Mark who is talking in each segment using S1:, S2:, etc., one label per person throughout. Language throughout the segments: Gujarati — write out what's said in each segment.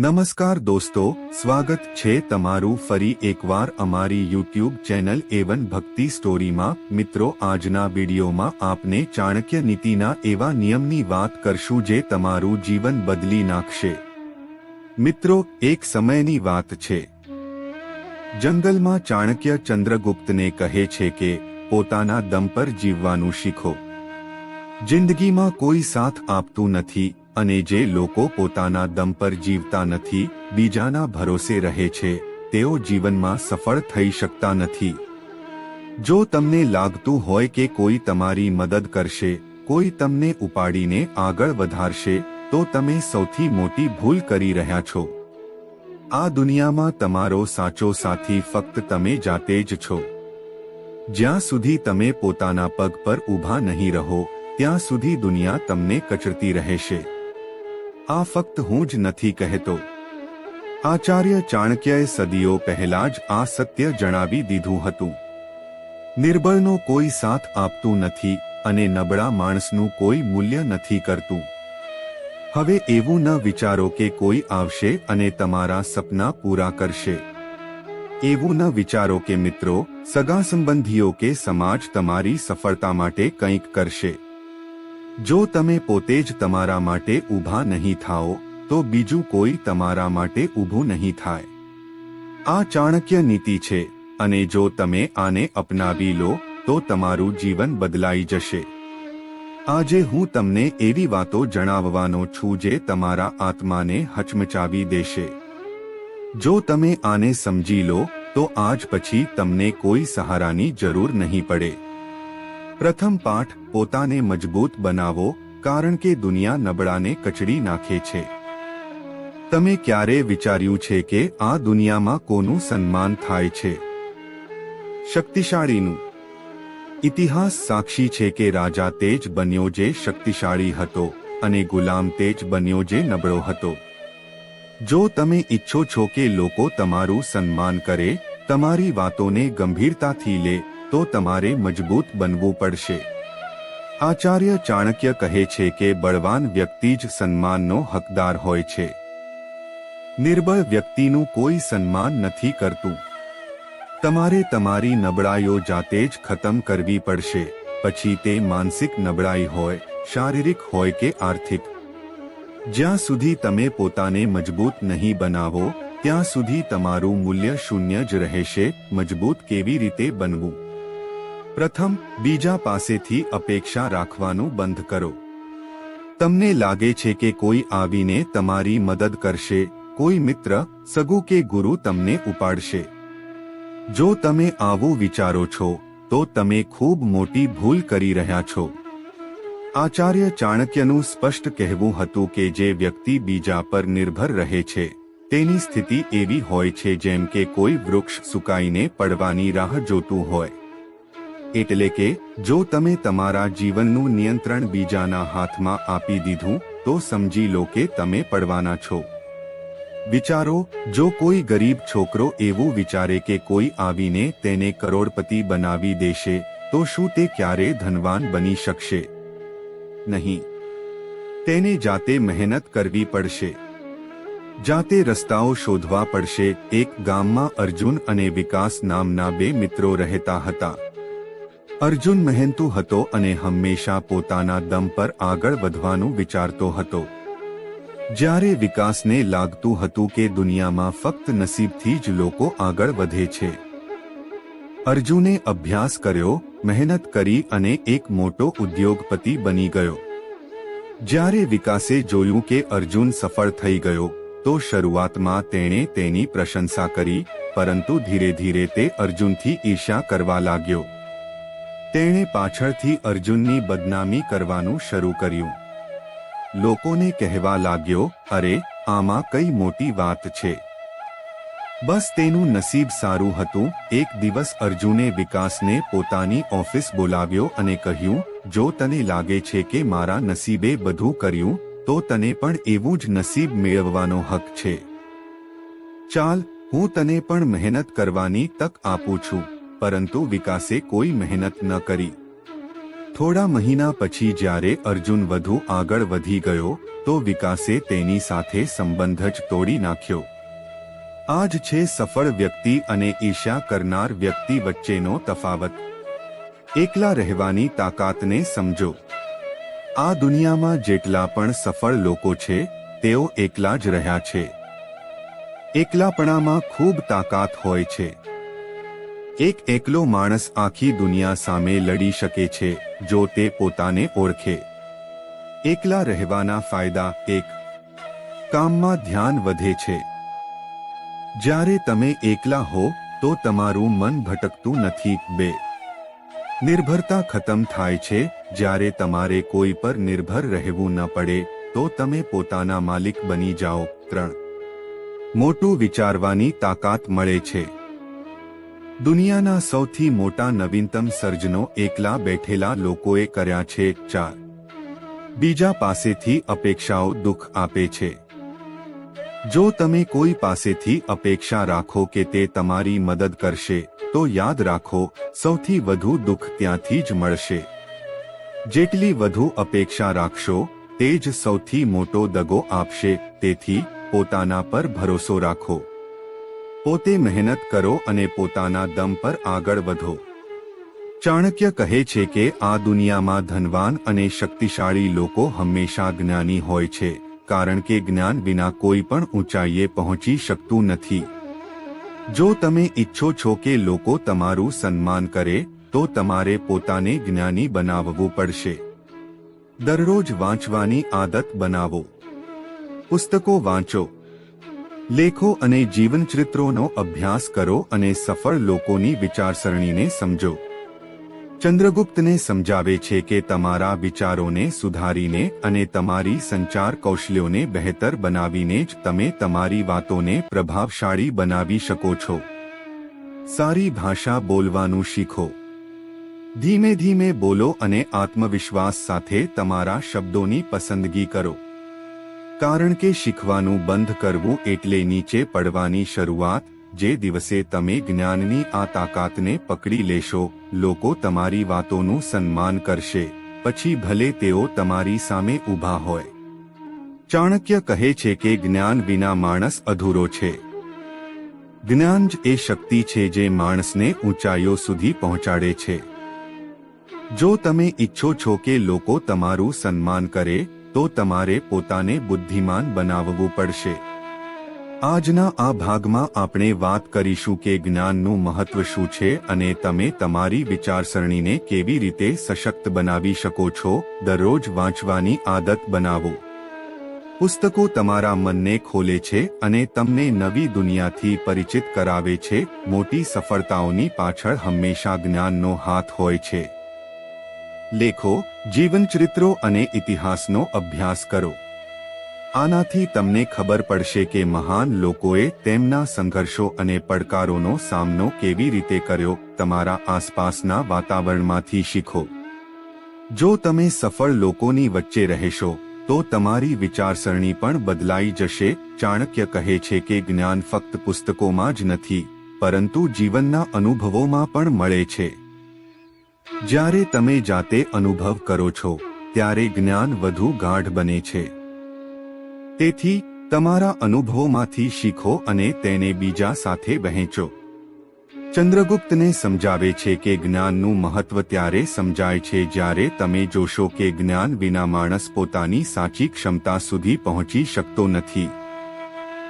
S1: નમસ્કાર દોસ્તો, સ્વાગત છે તમારું ફરી એકવાર અમારી યુટ્યુબ ચેનલ એવન ભક્તિ સ્ટોરીમાં. મિત્રો, આજના વિડીયોમાં આપને ચાણક્ય નીતિના એવા નિયમની વાત કરશું જે તમારું જીવન બદલી નાખશે. મિત્રો, એક સમયની વાત છે. જંગલમાં ચાણક્ય ચંદ્રગુપ્તને કહે છે કે, પોતાના દમ પર જીવવાનું શીખો. જિંદગીમાં કોઈ સાથ આપતું નથી. અને જે લોકો પોતાના દમ પર જીવતા નથી, બીજાના ભરોસે રહે છે, તેઓ જીવનમાં સફળ થઈ શકતા નથી. જો તમને લાગતું હોય કે કોઈ તમારી મદદ કરશે, કોઈ તમને ઉપાડીને આગળ વધારશે, તો તમે સૌથી મોટી ભૂલ કરી રહ્યા છો. આ દુનિયામાં તમારો સાચો સાથી ફક્ત તમે જાતે જ છો. જ્યાં સુધી તમે પોતાના પગ પર ઊભા નહીં રહો, ત્યાં સુધી દુનિયા તમને કચરતી રહેશે. આ ફક્ત હું જ નથી કહેતો. આચાર્ય ચાણક્યએ સદીઓ પહેલા જ આ સત્ય જણાવી દીધું હતું. નિર્બળનો કોઈ સાથ આપતું નથી અને નબળા માણસનું કોઈ મૂલ્ય નથી કરતું. હવે એવું ન વિચારો કે કોઈ આવશે અને તમારા સપના પૂરા કરશે. એવું ન વિચારો કે મિત્રો, સગા સંબંધીઓ કે સમાજ તમારી સફળતા માટે કંઈક કરશે. જો તમે પોતે જ તમારા માટે ઊભા નહીં થાઓ, તો બીજું કોઈ તમારા માટે ઊભું નહીં થાય. આ ચાણક્ય નીતિ છે, અને જો તમે આને અપનાવી લો, તો તમારું જીવન બદલાઈ જશે. આજે હું તમને એવી વાતો જણાવવાનો છું જે તમારા આત્માને હચમચાવી દેશે. જો તમે આને સમજી લો, તો આજ પછી તમને કોઈ સહારાની જરૂર નહીં પડે. પ્રથમ પાઠ પોતાને મજબૂત બનાવો, કારણ કે દુનિયા નબળાને કચડી નાખે છે. તમે ક્યારે વિચાર્યું છે કે આ દુનિયામાં કોનું સન્માન થાય છે? શક્તિશાળીનું. ઇતિહાસ સાક્ષી છે કે રાજા તેજ બન્યો જે શક્તિશાળી હતો અને ગુલામ તેજ બન્યો જે નબળો હતો. જો તમે ઈચ્છો છો કે લોકો તમારું સન્માન કરે, તમારી વાતોને ગંભીરતાથી લે તો તમારે મજબૂત બનવું પડશે. આચાર્ય ચાણક્ય કહે છે કે બળવાન વ્યક્તિ જ સન્માનનો હકદાર હોય છે. નિર્બળ વ્યક્તિનું કોઈ સન્માન નથી કરતું. તમારે તમારી નબળાઈઓ જાતે જ ખતમ કરવી પડશે, પછી તે માનસિક નબળાઈ હોય, શારીરિક હોય કે આર્થિક. જ્યાં સુધી તમે પોતાને મજબૂત નહીં બનાવો, ત્યાં સુધી તમારું મૂલ્ય શૂન્ય જ રહેશે, મજબૂત કેવી રીતે બનવું? પ્રથમ, બીજા પાસેથી અપેક્ષા રાખવાનું બંધ કરો. તમને લાગે છે કે કોઈ આવીને તમારી મદદ કરશે, કોઈ મિત્ર, સગુ કે ગુરુ તમને ઉપાડશે. જો તમે આવું વિચારો છો, તો તમે ખૂબ મોટી ભૂલ કરી રહ્યા છો. આચાર્ય ચાણક્યનું સ્પષ્ટ કહેવું હતું કે જે વ્યક્તિ બીજા પર નિર્ભર રહે છે, તેની સ્થિતિ એવી હોય છે જેમ કે કોઈ વૃક્ષ સુકાઈને પડવાની રાહ જોતું હોય. એટલે કે, જો તમે તમારા જીવનનું નિયંત્રણ બીજાના હાથમાં આપી દીધું, તો સમજી લો કે તમે પડવાના છો. વિચારો, જો કોઈ ગરીબ છોકરો એવું વિચારે કે કોઈ આવીને તેને કરોડપતિ બનાવી દેશે, તો શું તે ક્યારે ધનવાન બની શકશે? નહીં. તેને જાતે મહેનત કરવી પડશે. જાતે રસ્તાઓ શોધવા પડશે. એક ગામમાં અર્જુન અને વિકાસ નામના બે મિત્રો રહેતા હતા. અર્જુન મહેનતુ હતો અને હંમેશા પોતાના દમ પર આગળ વધવાનું વિચારતો હતો. જ્યારે વિકાસને લાગતું હતું કે દુનિયામાં ફક્ત નસીબથી જ લોકો આગળ વધે છે. અર્જુને અભ્યાસ કર્યો, મહેનત કરી અને એક મોટો ઉદ્યોગપતિ બની ગયો. જ્યારે વિકાસે જોયું કે અર્જુન સફળ થઈ ગયો, તો શરૂઆતમાં તેણે તેની પ્રશંસા કરી, પરંતુ ધીરે ધીરે તે અર્જુનથી ઈર્ષા કરવા લાગ્યો. તેણે પાછળથી અર્જુનની બદનામી કરવાનું શરૂ કર્યું. લોકોને કહેવા લાગ્યો, અરે, આમાં કઈ મોટી વાત છે. બસ તેનું નસીબ સારું હતું. એક દિવસ અર્જુને વિકાસને પોતાની ઓફિસ બોલાવ્યો અને કહ્યું, જો તને લાગે છે કે મારા નસીબે બધું કર્યું, તો તને પણ એવું જ નસીબ મેળવવાનો હક છે. ચાલ, હું તને પણ મહેનત કરવાની તક આપું છું. પરંતુ વિકાસે કોઈ મહેનત ન કરી. થોડા મહિના પછી જ્યારે અર્જુન વધુ આગળ વધી ગયો, તો વિકાસે તેની સાથે સંબંધ જ તોડી નાખ્યો. આ જ છે સફળ વ્યક્તિ અને ઈર્ષ્યા કરનાર વ્યક્તિ વચ્ચેનો તફાવત. એકલા રહેવાની તાકાતને સમજો. આ દુનિયામાં જેટલા પણ સફળ લોકો છે, તેઓ એકલા જ રહ્યા છે. એકલાપણામાં ખૂબ તાકાત હોય છે. એક એકલો માણસ આખી દુનિયા સામે લડી શકે છે, જો તે પોતાને ઓળખે. એકલા રહેવાના ફાયદા એક. કામમાં ધ્યાન વધે છે. જ્યારે તમે એકલા હો, તો તમારું મન ભટકતું નથી. બે. નિર્ભરતા ખતમ થાય છે, જ્યારે તમારે કોઈ પર નિર્ભર રહેવું ન પડે, તો તમે પોતાના માલિક બની જાઓ. ત્રણ. મોટું વિચારવાની તાકાત મળે છે. દુનિયાના સૌથી મોટા નવીનતમ સર્જનો એકલા બેઠેલા લોકોએ કર્યા છે ચાર. બીજા પાસેથી અપેક્ષાઓ દુઃખ આપે છે. જો તમે કોઈ પાસેથી અપેક્ષા રાખો કે તે તમારી મદદ કરશે, તો યાદ રાખો, સૌથી વધુ દુઃખ ત્યાંથી જ મળશે. જેટલી વધુ અપેક્ષા રાખશો, તે જ સૌથી મોટો દગો આપશે, તેથી પોતાના પર ભરોસો રાખો. પોતે મહેનત કરો અને પોતાના દમ પર આગળ વધો. ચાણક્ય કહે છે કે, આ દુનિયામાં ધનવાન અને શક્તિશાળી લોકો હંમેશા જ્ઞાની હોય છે, કારણ કે જ્ઞાન વિના કોઈ પણ ઊંચાઈએ પહોંચી શકતું નથી. જો તમે ઈચ્છો છો કે લોકો તમારું સન્માન કરે, તો તમારે પોતાને જ્ઞાની બનાવવું પડશે. દરરોજ વાંચવાની આદત બનાવો. પુસ્તકો વાંચો. લેખો અને જીવનચરિત્રોનો અભ્યાસ કરો અને સફળ લોકોની વિચારસરણીને સમજો. ચંદ્રગુપ્તને સમજાવે છે કે તમારા વિચારોને સુધારીને અને તમારી સંચાર કૌશલ્યોને બહેતર બનાવીને જ તમે તમારી વાતોને પ્રભાવશાળી બનાવી શકો છો. સારી ભાષા બોલવાનું શીખો. ધીમે ધીમે બોલો અને આત્મવિશ્વાસ સાથે તમારા શબ્દોની પસંદગી કરો. કારણ કે શીખવાનું બંધ કરવું એટલે નીચે પડવાની શરૂઆત, જે દિવસે તમે જ્ઞાનની આ તાકાતને પકડી લેશો, લોકો તમારી વાતોનું સન્માન કરશે, પછી ભલે તેઓ તમારી સામે ઊભા હોય. ચાણક્ય કહે છે કે જ્ઞાન વિના માણસ અધૂરો છે. જ્ઞાન જ એ શક્તિ છે જે માણસને ઊંચાઈઓ સુધી પહોંચાડે છે. જો તમે ઈચ્છો છો કે લોકો તમારું સન્માન કરે તો તમારે પોતાને બુદ્ધિમાન બનાવવું પડશે. આજના આ ભાગમાં આપણે વાત કરીશું કે જ્ઞાનનું મહત્વ શું છે અને તમે તમારી વિચારસરણીને કેવી રીતે સશક્ત બનાવી શકો છો, દરરોજ વાંચવાની આદત બનાવો. પુસ્તકો તમારા મનને ખોલે છે અને તમને નવી દુનિયાથી પરિચિત કરાવે છે, મોટી સફળતાઓની પાછળ હંમેશા જ્ઞાનનો હાથ હોય છે. લેખો જીવનચરિત્રો અને ઇતિહાસનો અભ્યાસ કરો. આનાથી તમને ખબર પડશે કે મહાન લોકોએ તેમના સંઘર્ષો અને પડકારોનો સામનો કેવી રીતે કર્યો, તમારા આસપાસના વાતાવરણમાંથી શીખો. જો તમે સફળ લોકોની વચ્ચે રહેશો, તો તમારી વિચારસરણી પણ બદલાઈ જશે. ચાણક્ય કહે છે કે જ્ઞાન ફક્ત પુસ્તકોમાં જ નથી, પરંતુ જીવનના અનુભવોમાં પણ મળે છે. જ્યારે તમે જાતે અનુભવ કરો છો, ત્યારે જ્ઞાન વધુ ગાઢ બને છે. તેથી, તમારા અનુભવોમાંથી શીખો અને તેને બીજા સાથે વહેંચો. ચંદ્રગુપ્તને સમજાવે છે કે જ્ઞાનનું મહત્વ ત્યારે સમજાય છે જ્યારે તમે જોશો કે જ્ઞાન વિના માણસ પોતાની સાચી ક્ષમતા સુધી પહોંચી શકતો નથી.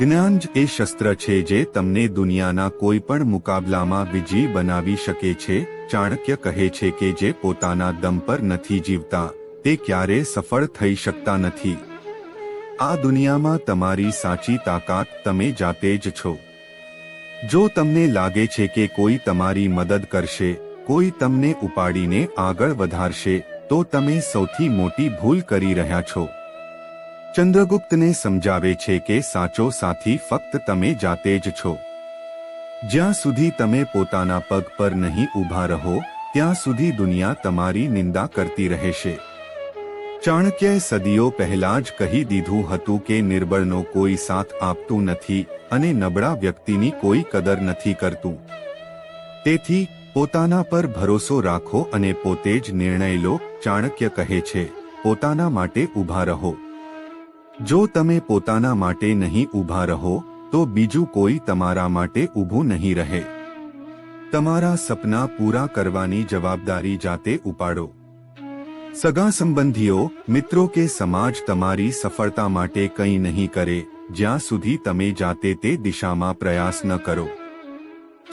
S1: જ્ઞાન જ એ શસ્ત્ર છે જે તમને દુનિયાના કોઈ પણ મુકાબલામાં વિજયી બનાવી શકે છે ચાણક્ય કહે છે કે જે પોતાના દમ પર નથી જીવતા, તે ક્યારે સફળ થઈ શકતા નથી. આ દુનિયામાં તમારી સાચી તાકાત તમે જાતે જ છો. જો તમને લાગે છે કે કોઈ તમારી મદદ કરશે, કોઈ તમને ઉપાડીને આગળ વધારશે, તો તમે સૌથી મોટી ભૂલ કરી રહ્યા છો. ચંદ્રગુપ્તને સમજાવે છે કે સાચો સાથી ફક્ત તમે જાતે જ છો. જ્યાં સુધી તમે પોતાના પગ પર નહીં ઊભા રહો, ત્યાં સુધી દુનિયા તમારી નિંદા કરતી રહેશે. ચાણક્યએ સદીઓ પહેલા જ કહી દીધું હતું કે નિર્બળનો કોઈ સાથ આપતું નથી અને નબળા વ્યક્તિની કોઈ કદર નથી કરતું. તેથી, પોતાના પર ભરોસો રાખો અને પોતે જ નિર્ણય લો, ચાણક્ય કહે છે, પોતાના માટે ઊભા રહો. જો તમે પોતાના માટે નહીં ઊભા રહો તો બીજું કોઈ તમારા માટે ઊભું નહીં રહે. તમારા સપના પૂરા કરવાની જવાબદારી જાતે ઉપાડો. સગા સંબંધીઓ, મિત્રો કે સમાજ તમારી સફળતા માટે કંઈ નહીં કરે, જ્યાં સુધી તમે જાતે તે દિશામાં પ્રયાસ ન કરો.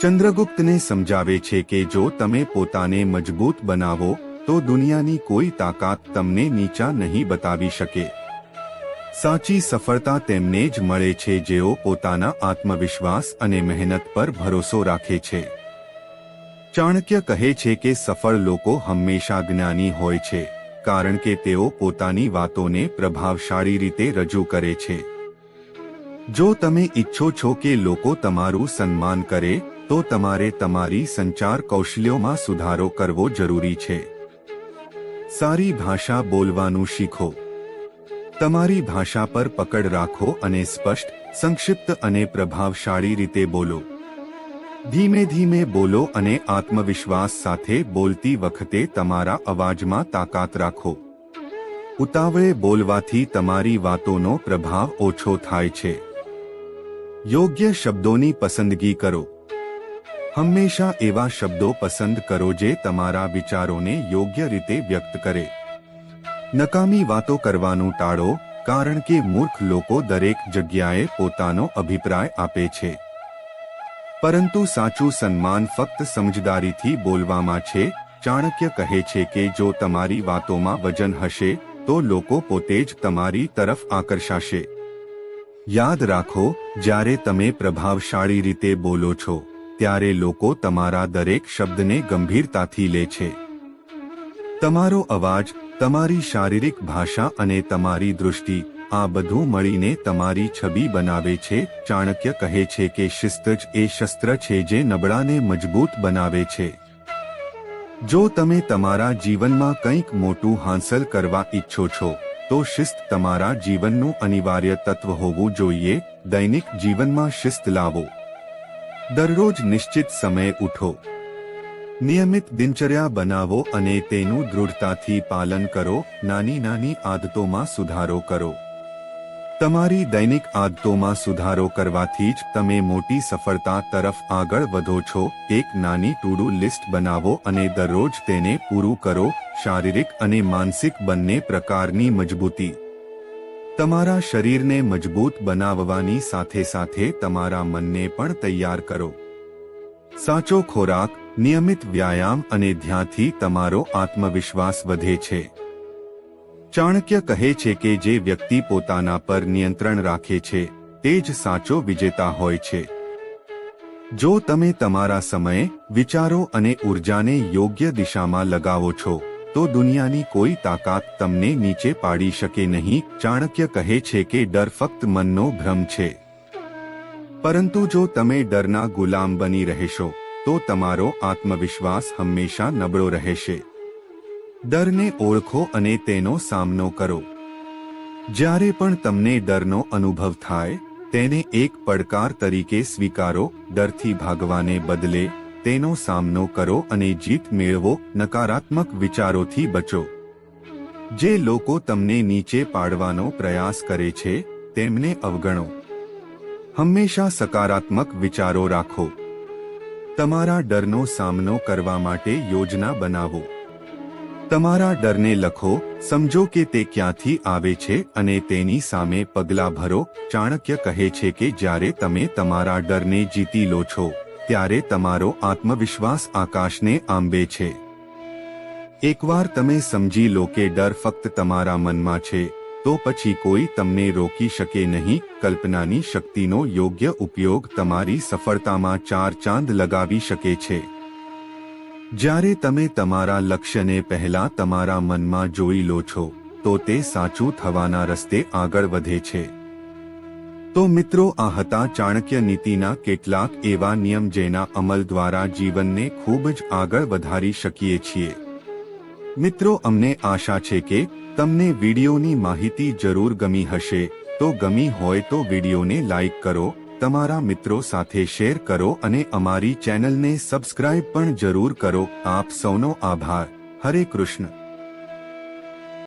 S1: ચંદ્રગુપ્તને સમજાવે છે કે જો તમે પોતાને મજબૂત બનાવો, તો દુનિયાની કોઈ તાકાત તમને નીચા નહીં બતાવી શકે. સાચી સફળતા તેમને જ મળે છે જેઓ પોતાના આત્મવિશ્વાસ અને મહેનત પર ભરોસો રાખે છે. ચાણક્ય કહે છે કે સફળ લોકો હંમેશા જ્ઞાની હોય છે, કારણ કે તેઓ પોતાની વાતોને પ્રભાવશાળી રીતે રજૂ કરે છે. જો તમે ઈચ્છો છો કે લોકો તમારું સન્માન કરે, તો તમારે તમારી સંચાર કૌશલ્યોમાં સુધારો કરવો જરૂરી છે. સારી ભાષા બોલવાનું શીખો. તમારી ભાષા પર પકડ રાખો અને સ્પષ્ટ, સંક્ષિપ્ત અને પ્રભાવશાળી રીતે બોલો. ધીમે ધીમે બોલો અને આત્મવિશ્વાસ સાથે બોલતી વખતે તમારા અવાજમાં તાકાત રાખો. ઉતાવળે બોલવાથી તમારી વાતોનો પ્રભાવ ઓછો થાય છે. યોગ્ય શબ્દોની પસંદગી કરો. હંમેશા એવા શબ્દો પસંદ કરો જે તમારા વિચારોને યોગ્ય રીતે વ્યક્ત કરે. નકામી વાતો કરવાનું ટાળો કારણ કે મૂર્ખ લોકો દરેક જગ્યાએ પોતાનો અભિપ્રાય આપે છે. પરંતુ સાચું સન્માન ફક્ત સમજદારીથી બોલવામાં છે, ચાણક્ય કહે છે કે જો તમારી વાતોમાં વજન હશે, તો લોકો પોતે જ તમારી તરફ આકર્ષાશે. યાદ રાખો, જ્યારે તમે પ્રભાવશાળી રીતે બોલો છો, ત્યારે લોકો તમારા દરેક શબ્દને ગંભીરતાથી લે છે. તમારો અવાજ તમારી શારીરિક ભાષા અને તમારી દૃષ્ટિ, આ બધું મળીને તમારી છબી બનાવે છે, ચાણક્ય કહે છે કે શિસ્ત જ એ શસ્ત્ર છે જે નબળાને મજબૂત બનાવે છે. જો તમે તમારા જીવનમાં કંઈક મોટું હાંસલ કરવા ઈચ્છો છો, તો શિસ્ત તમારા જીવનનું અનિવાર્ય તત્વ હોવું જોઈએ, દૈનિક જીવનમાં શિસ્ત લાવો. દરરોજ નિશ્ચિત સમયે ઉઠો. નિયમિત દિનચર્યા બનાવો અને તેનું દૃઢતાથી પાલન કરો, નાની નાની આદતોમાં સુધારો કરો. તમારી દૈનિક આદતોમાં સુધારો કરવાથી જ તમે મોટી સફળતા તરફ આગળ વધો છો. એક નાની ટુડુ લિસ્ટ બનાવો અને દરરોજ તેને પૂરું કરો. શારીરિક અને માનસિક બંને પ્રકારની મજબૂતી. તમારા શરીરને મજબૂત બનાવવાની સાથે સાથે તમારા મનને પણ તૈયાર કરો. સાચો ખોરાક નિયમિત વ્યાયામ અને ધ્યાનથી તમારો આત્મવિશ્વાસ વધે છે. ચાણક્ય કહે છે કે જે વ્યક્તિ પોતાના પર નિયંત્રણ રાખે છે, તે જ સાચો વિજેતા હોય છે. જો તમે તમારા સમય, વિચારો અને ઉર્જાને યોગ્ય દિશામાં લગાવો છો, તો દુનિયાની કોઈ તાકાત તમને નીચે પાડી શકે નહીં, ચાણક્ય કહે છે કે ડર ફક્ત મનનો ભ્રમ છે. પરંતુ જો તમે ડરના ગુલામ બની રહેશો તો તમારો આત્મવિશ્વાસ હંમેશા નબળો રહેશે. ડરને ઓળખો અને તેનો સામનો કરો. જ્યારે પણ તમને ડરનો અનુભવ થાય, તેને એક પડકાર તરીકે સ્વીકારો, ડરથી ભાગવાને બદલે તેનો સામનો કરો અને જીત મેળવો, નકારાત્મક વિચારોથી બચો. જે લોકો તમને નીચે પાડવાનો પ્રયાસ કરે છે, તેમને અવગણો. હંમેશા સકારાત્મક વિચારો રાખો. તમારા ડરનો સામનો કરવા માટે યોજના બનાવો. તમારા ડરને લખો, સમજો કે તે ક્યાંથી આવે છે અને તેની સામે પગલાં ભરો. ચાણક્ય કહે છે કે જ્યારે તમે તમારા ડરને જીતી લો છો, ત્યારે તમારો આત્મવિશ્વાસ આકાશને આંબે છે. એકવાર તમે સમજી લો કે ડર ફક્ત તમારા મનમાં છે તો પછી કોઈ તમને રોકી શકે નહીં. કલ્પનાની શક્તિનો યોગ્ય ઉપયોગ તમારી સફળતામાં ચાર ચાંદ લગાવી શકે છે. જ્યારે તમે તમારા લક્ષ્યને પહેલા તમારા મનમાં જોઈ લો છો, તો તે સાચું થવાના રસ્તે આગળ વધે છે. તો મિત્રો, આ હતા ચાણક્ય નીતિના કેટલાક એવા નિયમ જેના અમલ દ્વારા જીવનને ખૂબ જ આગળ વધારી શકીએ છીએ. મિત્રો, અમને આશા છે કે તમને વિડીયોની માહિતી જરૂર ગમી હશે. તો ગમી હોય તો વિડીયોને લાઇક કરો, તમારા મિત્રો સાથે શેર કરો અને અમારી ચેનલને સબસ્ક્રાઇબ પણ જરૂર કરો. આપ સૌનો આભાર. હરે કૃષ્ણ.